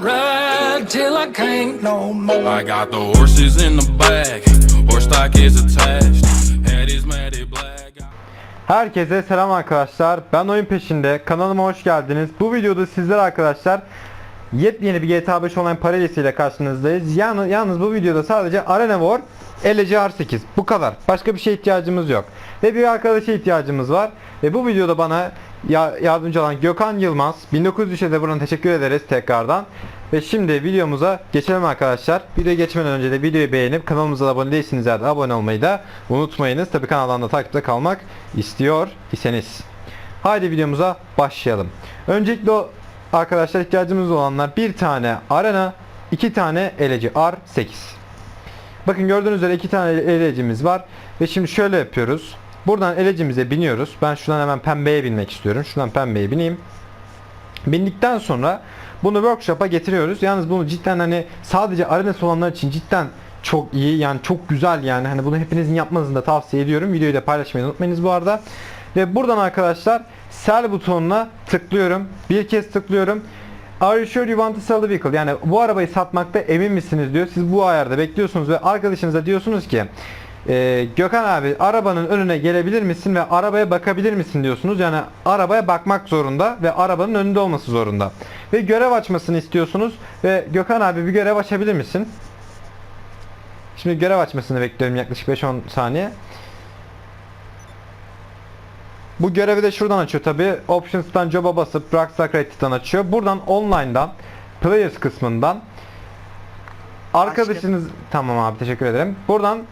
Ride till I can't no more. I got the horses in the back, horse stock is attached. Head is matted black. Herkese selam arkadaşlar. Ben oyun peşinde. Kanalıma hoş geldiniz. Bu videoda sizler arkadaşlar yepyeni bir GTA 5 Online paralelisi ile karşınızdayız. Yalnız, yalnız bu videoda sadece Arena War LG R8 bu kadar. Başka bir şeye ihtiyacımız yok. Ve bir arkadaşa ihtiyacımız var. Ve bu videoda bana ya- yardımcı olan Gökhan Yılmaz 1903'e de buradan teşekkür ederiz tekrardan. Ve şimdi videomuza geçelim arkadaşlar. Videoya geçmeden önce de videoyu beğenip kanalımıza da abone değilseniz eğer de abone olmayı da unutmayınız. Tabi kanaldan da takipte kalmak istiyor iseniz. Haydi videomuza başlayalım. Öncelikle arkadaşlar ihtiyacımız olanlar bir tane arena, iki tane eleci R8. Bakın gördüğünüz üzere iki tane elecimiz var. Ve şimdi şöyle yapıyoruz. Buradan elecimize biniyoruz. Ben şuradan hemen pembeye binmek istiyorum. Şuradan pembeye bineyim. Bindikten sonra bunu workshop'a getiriyoruz. Yalnız bunu cidden hani sadece arenası olanlar için cidden çok iyi yani çok güzel yani hani bunu hepinizin yapmanızı da tavsiye ediyorum. Videoyu da paylaşmayı unutmayınız bu arada. Ve buradan arkadaşlar sell butonuna tıklıyorum. Bir kez tıklıyorum. Are you sure you want to sell the vehicle? Yani bu arabayı satmakta emin misiniz diyor. Siz bu ayarda bekliyorsunuz ve arkadaşınıza diyorsunuz ki "Ee, Gökhan abi arabanın önüne gelebilir misin ve arabaya bakabilir misin diyorsunuz. Yani arabaya bakmak zorunda ve arabanın önünde olması zorunda. Ve görev açmasını istiyorsunuz ve Gökhan abi bir görev açabilir misin? Şimdi görev açmasını bekliyorum yaklaşık 5-10 saniye. Bu görevi de şuradan açıyor tabi. Options'tan job'a basıp Rockstar Credit'ten açıyor. Buradan online'dan Players kısmından Arkadaşınız tamam abi teşekkür ederim. Buradan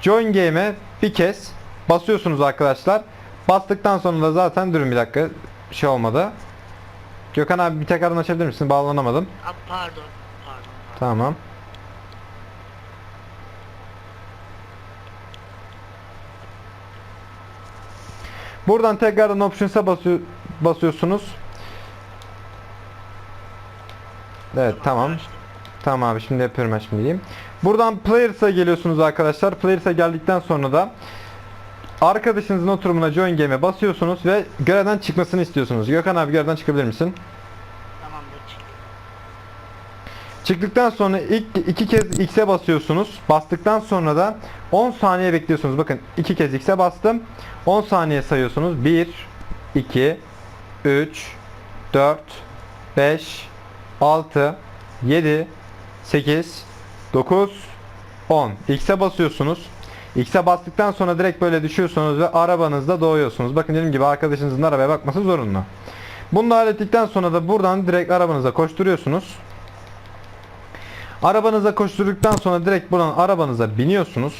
Join Game'e bir kez basıyorsunuz arkadaşlar. Bastıktan sonra da zaten durun bir dakika şey olmadı. Gökhan abi bir tekrardan açabilir misin? Bağlanamadım. Aa, pardon, pardon. Tamam. Buradan tekrardan options'a basıyor, basıyorsunuz. Evet tamam. Tamam abi şimdi yapıyorum ben şimdi diyeyim. Buradan Players'a geliyorsunuz arkadaşlar. Players'a geldikten sonra da arkadaşınızın oturumuna Join Game'e basıyorsunuz ve görevden çıkmasını istiyorsunuz. Gökhan abi görevden çıkabilir misin? Çıktıktan sonra ilk iki kez X'e basıyorsunuz. Bastıktan sonra da 10 saniye bekliyorsunuz. Bakın iki kez X'e bastım. 10 saniye sayıyorsunuz. 1 2 3 4 5 6 7 8 9 10 X'e basıyorsunuz. X'e bastıktan sonra direkt böyle düşüyorsunuz ve arabanızda doğuyorsunuz. Bakın dediğim gibi arkadaşınızın arabaya bakması zorunlu. Bunu hallettikten sonra da buradan direkt arabanıza koşturuyorsunuz. Arabanıza koşturduktan sonra direkt buradan arabanıza biniyorsunuz.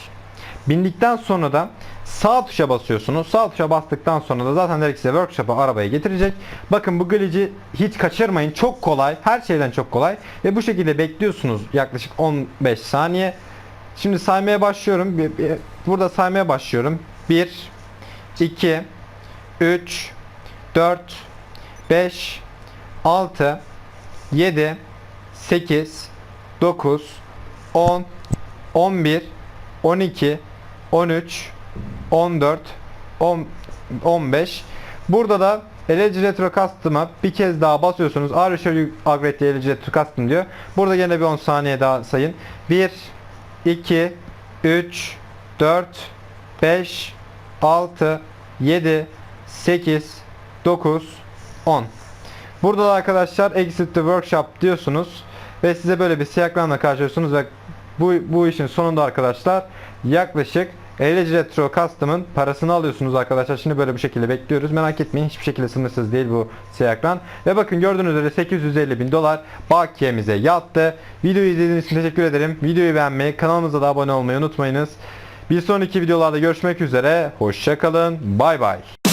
Bindikten sonra da sağ tuşa basıyorsunuz. Sağ tuşa bastıktan sonra da zaten direkt size workshop'a arabayı getirecek. Bakın bu glitch'i hiç kaçırmayın. Çok kolay. Her şeyden çok kolay. Ve bu şekilde bekliyorsunuz yaklaşık 15 saniye. Şimdi saymaya başlıyorum. Burada saymaya başlıyorum. 1 2 3 4 5 6 7 8 9 10 11 12 13 14 10 15 Burada da LG Retro Custom'a bir kez daha basıyorsunuz. You agree to LG Retro Custom diyor. Burada yine bir 10 saniye daha sayın. 1 2 3 4 5 6 7 8 9 10 Burada da arkadaşlar exit the workshop diyorsunuz ve size böyle bir siyah ekranla karşılıyorsunuz ve bu, bu işin sonunda arkadaşlar yaklaşık 50 Retro Custom'ın parasını alıyorsunuz arkadaşlar. Şimdi böyle bir şekilde bekliyoruz. Merak etmeyin hiçbir şekilde sınırsız değil bu siyah ekran. Ve bakın gördüğünüz üzere 850 bin dolar bakiyemize yattı. Videoyu izlediğiniz için teşekkür ederim. Videoyu beğenmeyi, kanalımıza da abone olmayı unutmayınız. Bir sonraki videolarda görüşmek üzere. Hoşçakalın. Bay bay.